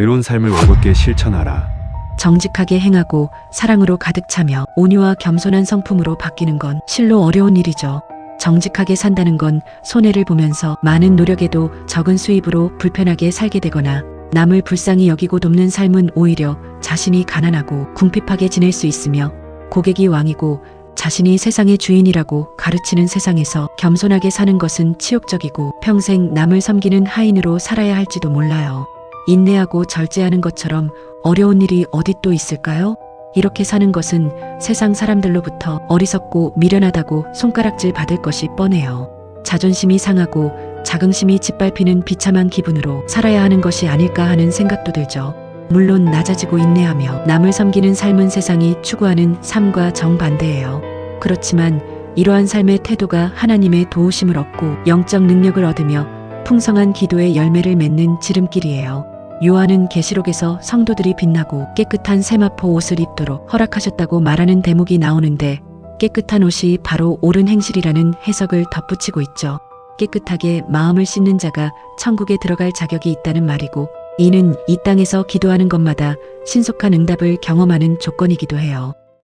의로운 삶을 올곧게 실천하라. 정직하게 행하고 사랑으로 가득 차며 온유와 겸손한 성품으로 바뀌는 건 실로 어려운 일이죠. 정직하게 산다는 건 손해를 보면서 많은 노력에도 적은 수입으로 불편하게 살게 되거나 남을 불쌍히 여기고 돕는 삶은 오히려 자신이 가난하고 궁핍하게 지낼 수 있으며 고객이 왕이고 자신이 세상의 주인이라고 가르치는 세상에서 겸손하게 사는 것은 치욕적이고 평생 남을 섬기는 하인으로 살아야 할지도 몰라요. 인내하고 절제하는 것처럼 어려운 일이 어디 또 있을까요? 이렇게 사는 것은 세상 사람들로부터 어리석고 미련하다고 손가락질 받을 것이 뻔해요. 자존심이 상하고 자긍심이 짓밟히는 비참한 기분으로 살아야 하는 것이 아닐까 하는 생각도 들죠. 물론 낮아지고 인내하며 남을 섬기는 삶은 세상이 추구하는 삶과 정반대예요. 그렇지만 이러한 삶의 태도가 하나님의 도우심을 얻고 영적 능력을 얻으며 풍성한 기도의 열매를 맺는 지름길이에요. 요한은 계시록에서 성도들이 빛나고 깨끗한 세마포 옷을 입도록 허락하셨다고 말하는 대목이 나오는데 깨끗한 옷이 바로 옳은 행실이라는 해석을 덧붙이고 있죠. 깨끗하게 마음을 씻는 자가 천국에 들어갈 자격이 있다는 말이고 이는 이 땅에서 기도하는 것마다 신속한 응답을 경험하는 조건이기도 해요.